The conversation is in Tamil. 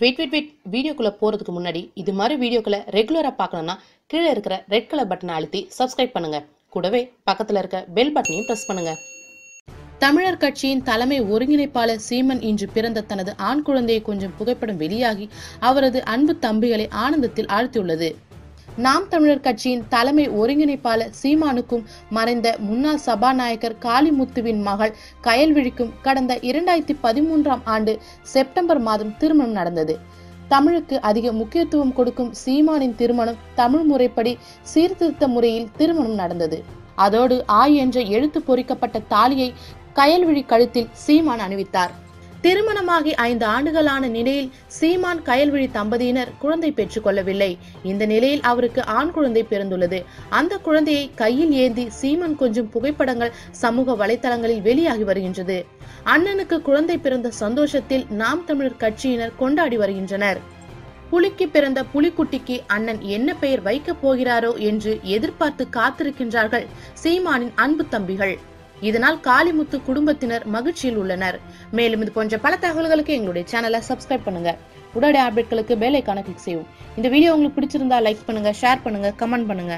வெயிட் வெயிட் வெயிட் வீடியோக்குள்ளே போகிறதுக்கு முன்னாடி இது மாதிரி வீடியோக்களை ரெகுலராக பார்க்கணுன்னா கீழே இருக்கிற ரெட் கலர் பட்டனை அழுத்தி சப்ஸ்கிரைப் பண்ணுங்கள் கூடவே பக்கத்தில் இருக்க பெல் பட்டனையும் ப்ரெஸ் பண்ணுங்கள் தமிழர் கட்சியின் தலைமை ஒருங்கிணைப்பாளர் சீமன் இன்று பிறந்த தனது ஆண் குழந்தையை கொஞ்சம் புகைப்படம் வெளியாகி அவரது அன்பு தம்பிகளை ஆனந்தத்தில் ஆழ்த்தியுள்ளது. நாம் தமிழர் கட்சியின் தலைமை ஒருங்கிணைப்பாளர் சீமானுக்கும் மறைந்த முன்னாள் சபாநாயகர் காளிமுத்துவின் மகள் கயல்விழிக்கும் கடந்த இரண்டாயிரத்தி பதிமூன்றாம் ஆண்டு செப்டம்பர் மாதம் திருமணம் நடந்தது. தமிழுக்கு அதிக முக்கியத்துவம் கொடுக்கும் சீமானின் திருமணம் தமிழ் முறைப்படி சீர்திருத்த முறையில் திருமணம் நடந்தது. அதோடு ஆய் என்ற எழுத்து பொறிக்கப்பட்ட தாலியை கயல்விழி கழுத்தில் சீமான் அணிவித்தார். திருமணமாகி ஐந்து ஆண்டுகளான நிலையில் சீமான் கயல்விழி தம்பதியினர் குழந்தை பெற்றுக் கொள்ளவில்லை. இந்த நிலையில் அவருக்கு ஆண் குழந்தை பிறந்துள்ளது. அந்த குழந்தையை கையில் ஏந்தி சீமான் கொஞ்சம் புகைப்படங்கள் சமூக வலைதளங்களில் வெளியாகி வருகின்றது. அண்ணனுக்கு குழந்தை பிறந்த சந்தோஷத்தில் நாம் தமிழர் கட்சியினர் கொண்டாடி வருகின்றனர். புலிக்கு பிறந்த புலிக்குட்டிக்கு அண்ணன் என்ன பெயர் வைக்கப் போகிறாரோ என்று எதிர்பார்த்து காத்திருக்கின்றார்கள் சீமானின் அன்பு தம்பிகள். இதனால் காளிமுத்து குடும்பத்தினர் மகிழ்ச்சியில் உள்ளனர். மேலும் இது போன்ற பல தகவல்களுக்கு எங்களுடைய சேனலை சப்ஸ்கிரைப் பண்ணுங்க. உடனடி அப்டேட்களுக்கு பெல் ஐக்கான கிளிக் செய்யும் இந்த வீடியோ உங்களுக்கு பிடிச்சிருந்தா லைக் பண்ணுங்க ஷேர் பண்ணுங்க கமெண்ட் பண்ணுங்க.